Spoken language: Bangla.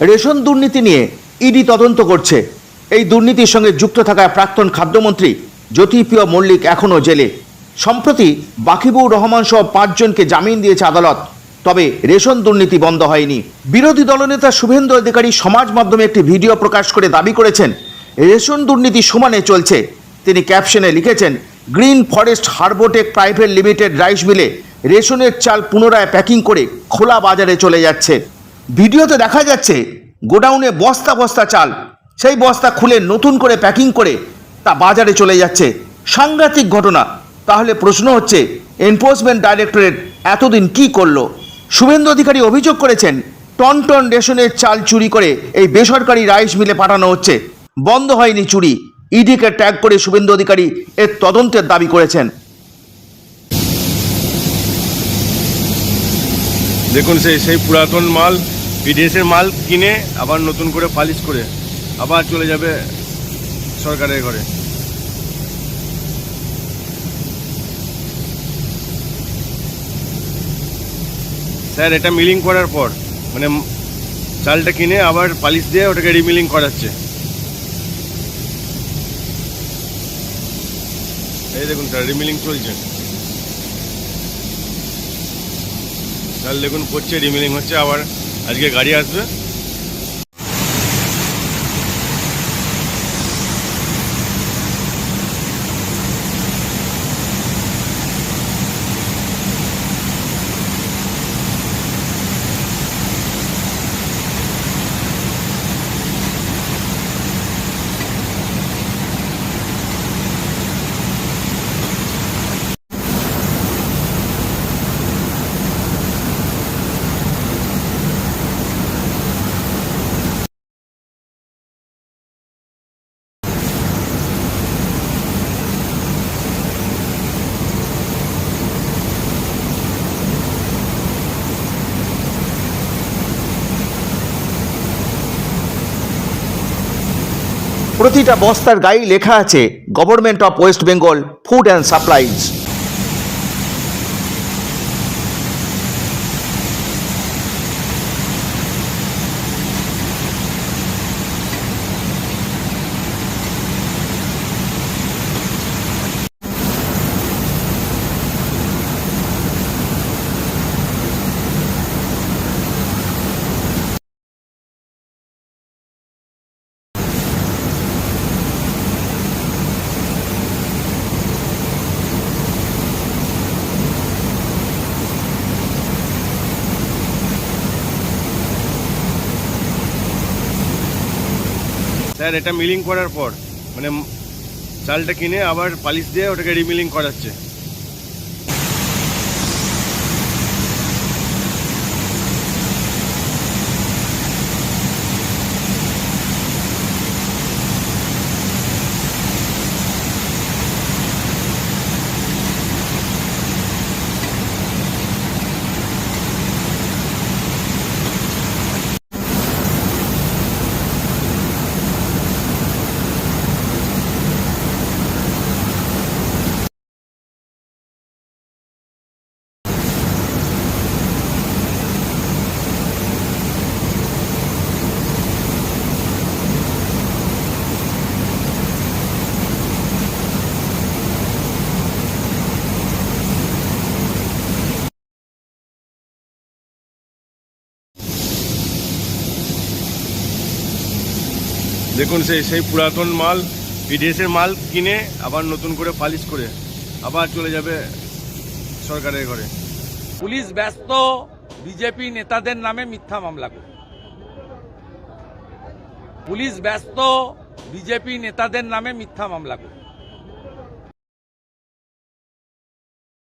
রেশন দুর্নীতি নিয়ে ইডি তদন্ত করছে। এই দুর্নীতির সঙ্গে যুক্ত থাকা প্রাক্তন খাদ্যমন্ত্রী জ্যোতিপ্রিয় মল্লিক এখনও জেলে। সম্প্রতি বাকিবুর রহমান সহ পাঁচজনকে জামিন দিয়েছে আদালত। তবে রেশন দুর্নীতি বন্ধ হয়নি। বিরোধী দলনেতা শুভেন্দু অধিকারী সমাজ মাধ্যমে একটি ভিডিও প্রকাশ করে দাবি করেছেন, রেশন দুর্নীতি সমানে চলছে। তিনি ক্যাপশনে লিখেছেন, green forest harbotech private limited rice মিলে রেশনের চাল পুনরায় প্যাকিং করে খোলা বাজারে চলে যাচ্ছে। ভিডিওতে দেখা যাচ্ছে গোডাউনে বস্তা বস্তা চাল। সেই বস্তা খুলে নতুন করে প্যাকিং করে তা বাজারে চলে যাচ্ছে। সাংঘাতিক ঘটনা। তাহলে প্রশ্ন হচ্ছে, এনফোর্সমেন্ট ডাইরেক্টরেট এতদিন কি করল? শুভেন্দু অধিকারী অভিযোগ করেছেন, টন টন রেশনের চাল চুরি করে এই বেসরকারি রাইস মিলে পাঠানো হচ্ছে। বন্ধ হয়নি চুরি। ইডিকে ট্যাগ করে শুভেন্দু অধিকারী এর তদন্তের দাবি করেছেন। দেখুন, সেই সেই পুরাতন মাল বিদেশের মাল কিনে আবার নতুন করে পালিশ করে আবার চলে যাবে সরকারের ঘরে। স্যার, এটা মিলিং করার পর মানে চালটা কিনে আবার পালিশ দিয়ে ওটাকে রিমিলিং করাচ্ছে। এই দেখুন স্যার, রিমিলিং চলছে। চাল দেখুন করছে রিমিলিং হচ্ছে আবার। আজকে গাড়ি আসবে প্রতিটা বস্তার গায়ে লেখা আছে government of West Bengal food and supplies sir এটা মিলিং করার পর মানে চালটা কিনে আবার পালিশ দিয়ে ওটাকে রিমিলিং করাচ্ছে। দেখুন, সেই সেই পুরাতন মাল, বিদেশের মাল কিনে আবার নতুন করে পালিশ করে আবার চলে যাবে সরকারের ঘরে। পুলিশ ব্যস্ত, বিজেপি নেতাদের নামে মিথ্যা মামলা করে। পুলিশ ব্যস্ত, বিজেপি নেতাদের নামে মিথ্যা মামলা করে।